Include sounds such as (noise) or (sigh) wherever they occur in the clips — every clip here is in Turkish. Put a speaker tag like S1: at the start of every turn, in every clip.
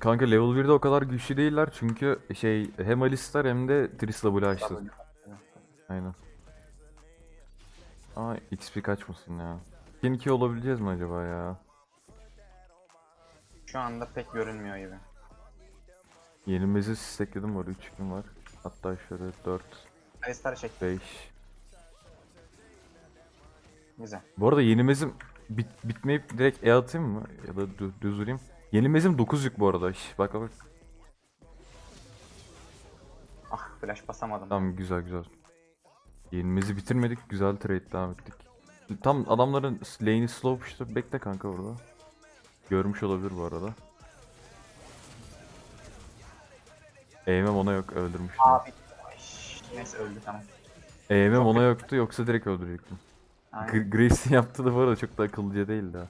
S1: Kanka level 1'de o kadar güçlü değiller çünkü şey hem Alistar hem de W açtı. Aynen. Aa XP kaçmasın ya. 2 olabileceğiz mi acaba ya?
S2: Şu anda pek görünmüyor gibi.
S1: Yenilmezi stekledim var 3 gün var. Hatta şöyle 4,
S2: Alistar çek.
S1: 5.
S2: Güzel.
S1: Bu arada yenilmezim bit bitmeyip direkt E atayım mı? Ya da dü düz vurayım. Yenilmezim 9 yük bu arada. Şş, bak bak.
S2: Ah flash basamadım.
S1: Tamam güzel güzel. Yenilmezi bitirmedik. Güzel trade devam ettik. Tam adamların lane'i slow push'ta. Bekle kanka burada. Görmüş olabilir bu arada. Eğmem ona yok öldürmüştüm.
S2: Abi. Neyse öldü tamam.
S1: Eğmem ona yoktu yoksa direkt öldürecektim.
S2: Aynen.
S1: Gr- Grace'in yaptığı da bu arada çok da akıllıca değildi ha.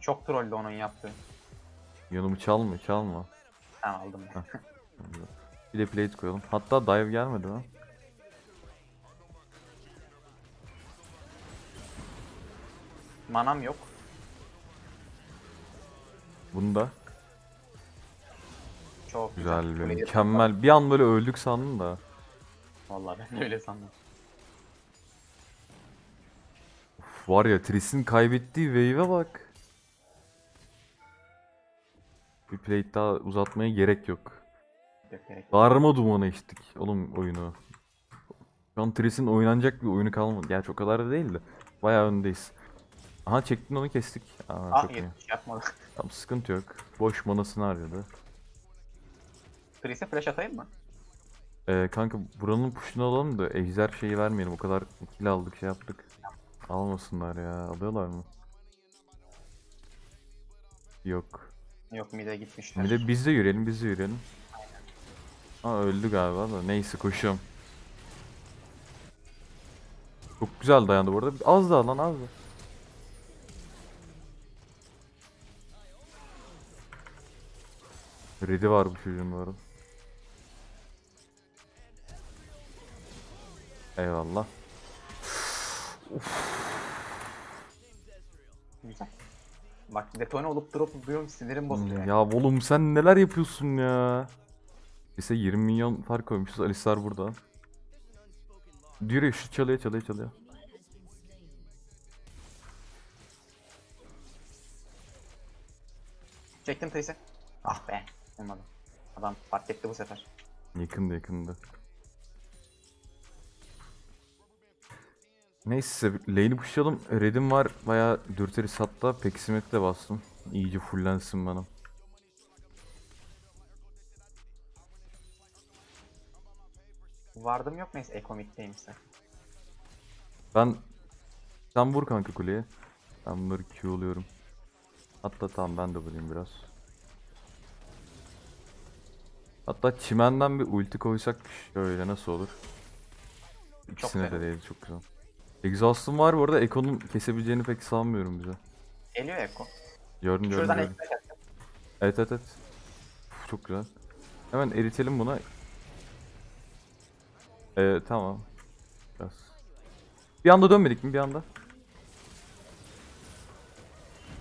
S2: Çok trolldü onun yaptığı.
S1: Yonumu çalma çalma.
S2: Tamam aldım. ben.
S1: Bir de plate koyalım. Hatta dive gelmedi mi?
S2: Manam yok.
S1: Bunu da.
S2: Çok
S1: Güzel
S2: güzel. Kuleyi-
S1: mükemmel. Bir an böyle öldük sandım da.
S2: Vallahi ben de öyle sandım.
S1: Uf, var ya Triss'in kaybettiği wave'e bak. Plate daha uzatmaya gerek yok.
S2: Yok gerek yok.
S1: Darma dumanı içtik oğlum oyunu. Şu an Triss'in oynanacak bir oyunu kalmadı. Gerçi o kadar da değil de. Bayağı öndeyiz. Aha çektin onu kestik. Aa,
S2: Aa
S1: çok iyi.
S2: yetmiş yapmadı. (laughs)
S1: Tamam sıkıntı yok. Boş manasını harcadı.
S2: Chris'e flash atayım mı?
S1: Ee, kanka buranın push'unu alalım da ejder şeyi vermeyelim. O kadar kill aldık şey yaptık. Almasınlar ya. Alıyorlar mı? Yok.
S2: Yok mid'e gitmişler.
S1: Bir de biz de yürüyelim biz de yürüyelim. Aa öldü galiba da. Neyse koşuyorum. Çok güzel dayandı bu arada. Az daha lan az daha. Ready var bu çocuğun bu arada. Eyvallah.
S2: Güzel. Bak detone olup drop duyuyorum sinirim bozuluyor.
S1: Ya oğlum sen neler yapıyorsun ya? Bize 20 milyon fark koymuşuz. Alistar burada. Diyor şu çalıyor çalıyor çalıyor.
S2: Çektim Chris'e. Ah be. Olmadı. Adam fark etti bu sefer.
S1: Yakındı yakındı. Neyse lane'i pushlayalım. Red'im var. Bayağı dürteriz hatta. Peksimet'i de bastım. İyice fullensin bana.
S2: Vardım yok neyse ekomikteyimse.
S1: Ben... Sen vur kanka kuleye. Ben bunları Q'luyorum. Hatta tamam ben de vurayım biraz. Hatta çimenden bir ulti koysak şöyle nasıl olur? İkisine de
S2: fena.
S1: değil çok güzel. Exhaust'um var bu arada Eko'nun kesebileceğini pek sanmıyorum bize.
S2: Geliyor eko.
S1: Gördüm gördüm
S2: Şuradan
S1: gördüm. Evet evet evet. Uf, çok güzel. Hemen eritelim buna. Ee, tamam. Biraz. Bir anda dönmedik mi bir anda?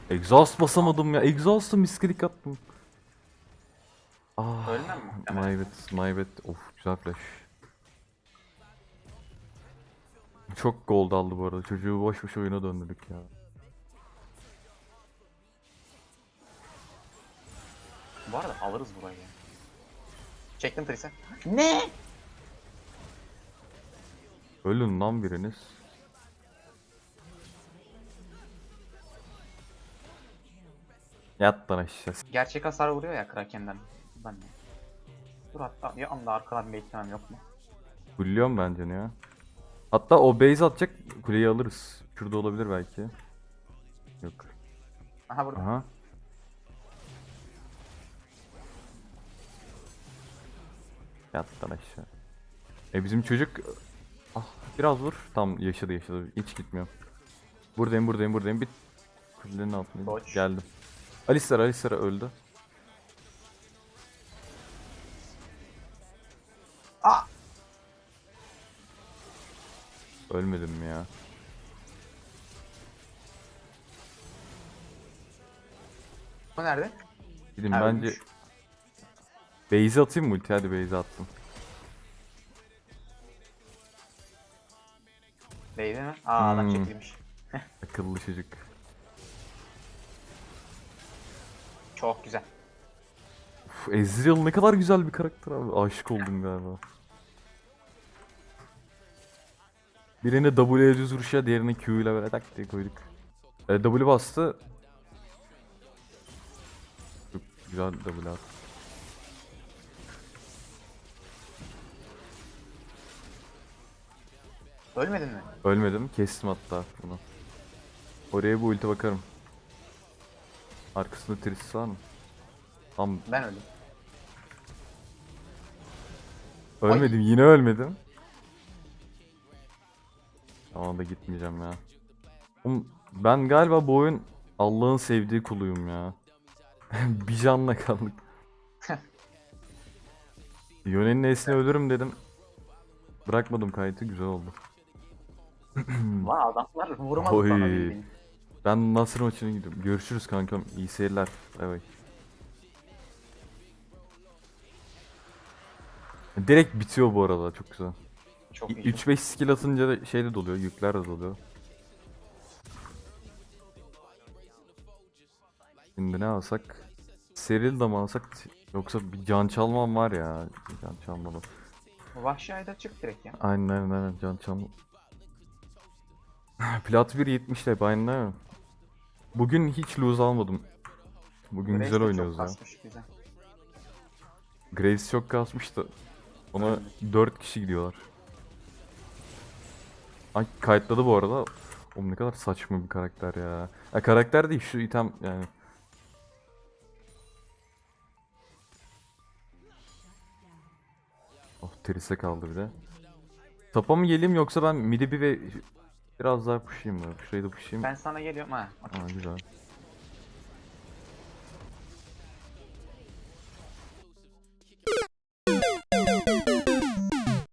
S1: Exhaust basamadım ya. Exhaust'u miskilik attım. Ah,
S2: Ölmem mi?
S1: my bad, my bad. Of güzel flash. Çok gold aldı bu arada. Çocuğu boş boş oyuna döndürdük ya.
S2: Bu arada alırız burayı. Çektim Chris'e. Ne?
S1: Ölün lan biriniz. Yat lan aşağı.
S2: Gerçek hasar vuruyor ya Kraken'den. Ben de. Dur hatta ya anda arkadan beklemem yok mu?
S1: Fulliyorum bence ne ya. Hatta o base atacak kuleyi alırız. Şurada olabilir belki. Yok.
S2: Aha burada.
S1: Aha. Yat lan aşağı. E bizim çocuk... Ah biraz vur. Tam yaşadı yaşadı. Hiç gitmiyor. Buradayım buradayım buradayım. Bir kulenin altındayım. Geldim. Alistar Alistar öldü. Ölmedim mi ya?
S2: Bu nerede?
S1: Gidin
S2: Ha,
S1: bence
S2: ölmüş.
S1: Base'e atayım mı ulti? Hadi base'e attım.
S2: Beyzi mi? Aa adam
S1: Hmm.
S2: çekilmiş. (laughs)
S1: Akıllı çocuk.
S2: Çok güzel.
S1: Uf, Ezreal ne kadar güzel bir karakter abi. Aşık oldum galiba. Birini W'ye düz vuruşa, diğerini Q ile böyle tak diye koyduk. E, W bastı. Çok güzel W attı.
S2: Ölmedin mi?
S1: Ölmedim, kestim hatta bunu. Oraya bu ulti bakarım. Arkasında Triss var mı? Tam
S2: Ben öldüm.
S1: ölmedim, yine ölmedim. Tamam da gitmeyeceğim ya. Oğlum, ben galiba bu oyun Allah'ın sevdiği kuluyum ya. (laughs) bir canla kaldık. (laughs) Yone'nin esine ölürüm dedim. Bırakmadım kayıtı güzel oldu. (clears throat)
S2: Lan adamlar vuramadı
S1: Oy.
S2: bana bildiğin.
S1: Ben Nasır maçına gidiyorum. Görüşürüz kankam. İyi seyirler. Bay bay. Direkt bitiyor bu arada. Çok güzel.
S2: Çok iyi.
S1: 3-5 skill atınca da şey de doluyor. Yükler de doluyor. Şimdi ne alsak? Seril de mi alsak? Yoksa bir can çalmam var ya. Can çalmalı.
S2: Vahşi ayda çık direkt ya.
S1: Aynen aynen aynen can çalmalı. (laughs) Plat 1 70 lep aynen mi? Bugün hiç lose almadım. Bugün
S2: Grace
S1: güzel oynuyoruz ya.
S2: kasmış güzel.
S1: Graves çok kasmıştı. Ona 4 kişi gidiyorlar. Ay kayıtladı bu arada. Oğlum ne kadar saçma bir karakter ya. ya karakter değil şu item yani. Oh Tris'e kaldı bir de. Tapa mı geleyim yoksa ben midi bir ve biraz daha pushayım mı? Şurayı da pushayım.
S2: Ben sana geliyorum ha.
S1: Aa güzel.